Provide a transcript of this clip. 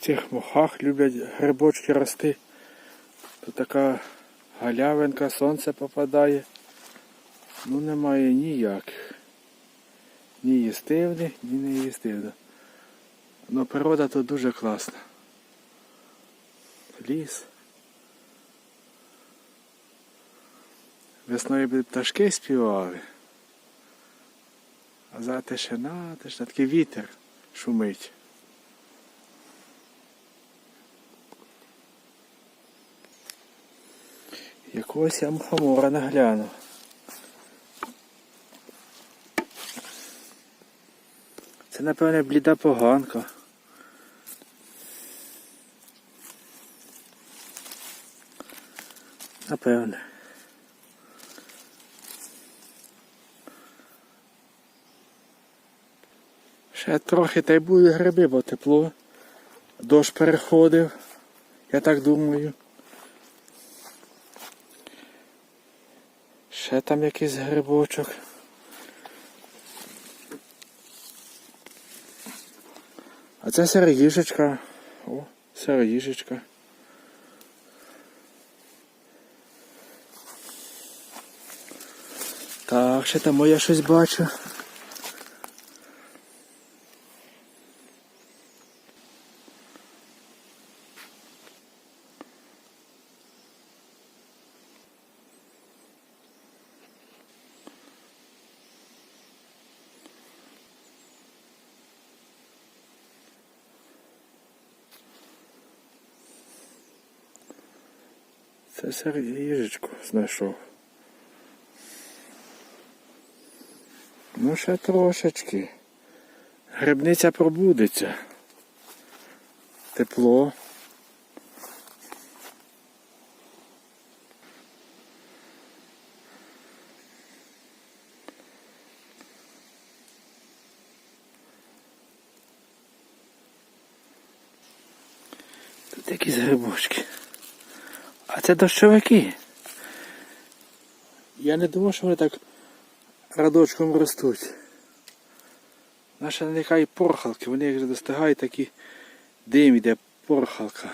В цих мохах люблять грибочки рости. Тут така галявинка, сонце попадає. Ну немає ніяких. Ні їстивних, ні не їстивних. Ну природа тут дуже класна. Ліс. Весною би пташки співали. А за тишина, тишина, такий вітер шумить. Якогось я мухомора нагляну. Це, напевне, бліда поганка. Напевне. Ще трохи та й будуть гриби, бо тепло. Дощ переходив, я так думаю. Ще там якийсь грибочок. А це сироїжечка. О, сироїжечка. Так, ще там я щось бачу. Це сироїжечку знайшов. Ну, ще трошечки. Грибниця пробудеться. Тепло. Тут якісь грибочки. Це дощовики. Я не думав, що вони так радочком ростуть. Наша нехай порхалки, вони як достигають, такі дим іде порхалка.